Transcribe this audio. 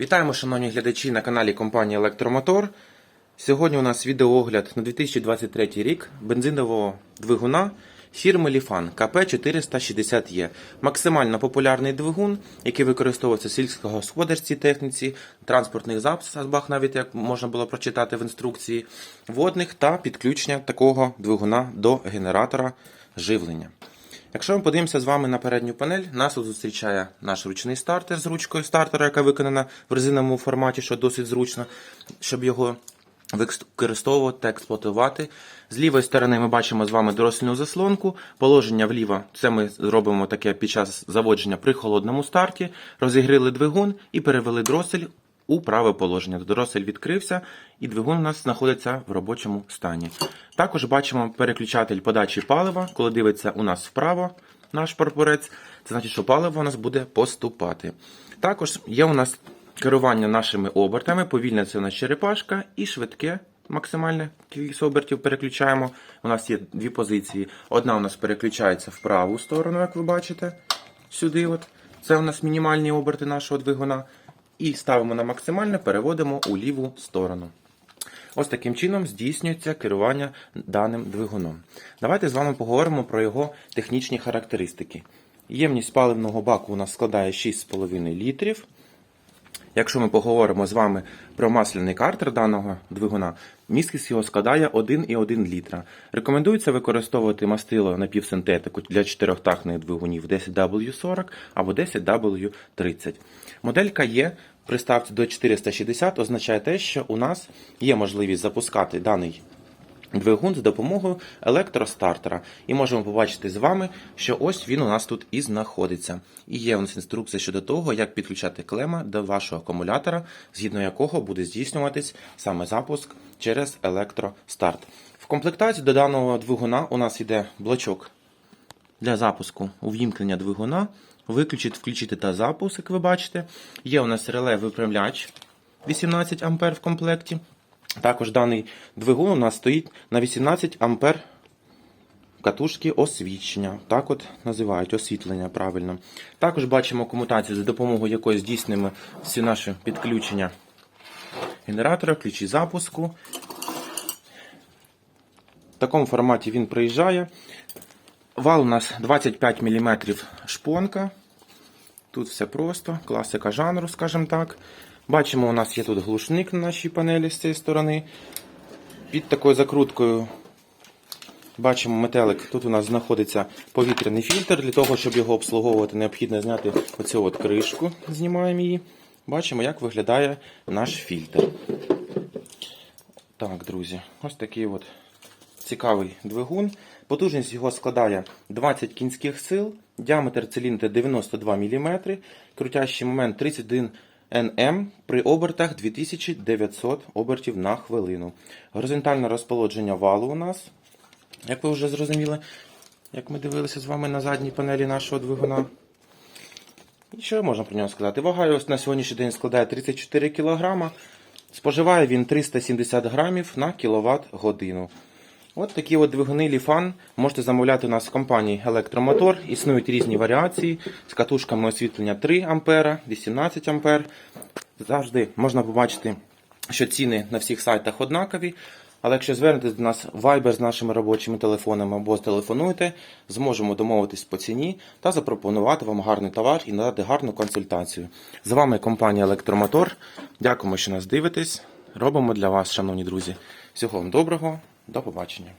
Вітаємо, шановні глядачі на каналі компанії Електромотор. Сьогодні у нас відеоогляд на 2023 рік бензинового двигуна фірми Lifan КП460Е. Максимально популярний двигун, який використовується в сільськогосподарській техніці, транспортних засобах, навіть як можна було прочитати в інструкції, водних та підключення такого двигуна до генератора живлення. Якщо ми подивимося з вами на передню панель, нас тут зустрічає наш ручний стартер з ручкою стартера, яка виконана в резиновому форматі, що досить зручно, щоб його використовувати та експлуатувати. З лівої сторони ми бачимо з вами дроссельну заслонку. Положення вліво це ми робимо таке під час заводження при холодному старті. Розігріли двигун і перевели дросель у праве положення. Дросель відкрився, і двигун у нас знаходиться в робочому стані. Також бачимо переключатель подачі палива, коли дивиться у нас вправо наш прапорець, це значить, що паливо у нас буде поступати. Також є у нас керування нашими обертами, повільне це у нас черепашка і швидке. Максимальне кількість обертів переключаємо. У нас є дві позиції. Одна у нас переключається в праву сторону, як ви бачите, сюди. от. Це у нас мінімальні оберти нашого двигуна. І ставимо на максимальне, переводимо у ліву сторону. Ось таким чином здійснюється керування даним двигуном. Давайте з вами поговоримо про його технічні характеристики. Ємність паливного баку у нас складає 6,5 літрів. Якщо ми поговоримо з вами про масляний картер даного двигуна, міськість його складає 1,1 літра. Рекомендується використовувати мастило напівсинтетику для чотирьохтахних двигунів 10W40 або 10W30. Моделька є приставці до 460 означає те, що у нас є можливість запускати даний двигун з допомогою електростартера. І можемо побачити з вами, що ось він у нас тут і знаходиться. І є у нас інструкція щодо того, як підключати клема до вашого акумулятора, згідно якого буде здійснюватись саме запуск через електростарт. В комплектації до даного двигуна у нас йде блочок для запуску увімкнення двигуна. Виключити, включити та запуск, як ви бачите. Є у нас реле випрямляч 18 А в комплекті. Також даний двигун у нас стоїть на 18 ампер катушки освітлення. Так от називають освітлення правильно. Також бачимо комутацію, за допомогою якої здійснюємо всі наші підключення генератора, ключі запуску. В такому форматі він приїжджає. Вал у нас 25 мм шпонка. Тут все просто, класика жанру, скажімо так. Бачимо, у нас є тут глушник на нашій панелі з цієї сторони. Під такою закруткою бачимо метелик. Тут у нас знаходиться повітряний фільтр. Для того, щоб його обслуговувати, необхідно зняти оцю от кришку. Знімаємо її. Бачимо, як виглядає наш фільтр. Так, друзі, ось такий от цікавий двигун. Потужність його складає 20 кінських сил, діаметр циліндра 92 мм, крутящий момент 31 НМ при обертах 2900 обертів на хвилину. Горизонтальне розположення валу у нас, як ви вже зрозуміли, як ми дивилися з вами на задній панелі нашого двигуна. І що можна про нього сказати? Вага його на сьогоднішній день складає 34 кг. Споживає він 370 грамів на кіловат годину. От такі от двигуни Ліфан можете замовляти у нас в компанії Електромотор. Існують різні варіації з катушками освітлення 3 А, 18 А. Завжди можна побачити, що ціни на всіх сайтах однакові. Але якщо звернетесь до нас в Viber з нашими робочими телефонами або зтелефонуєте, зможемо домовитись по ціні та запропонувати вам гарний товар і надати гарну консультацію. З вами компанія Електромотор. Дякуємо, що нас дивитесь. Робимо для вас, шановні друзі. Всього вам доброго, до побачення.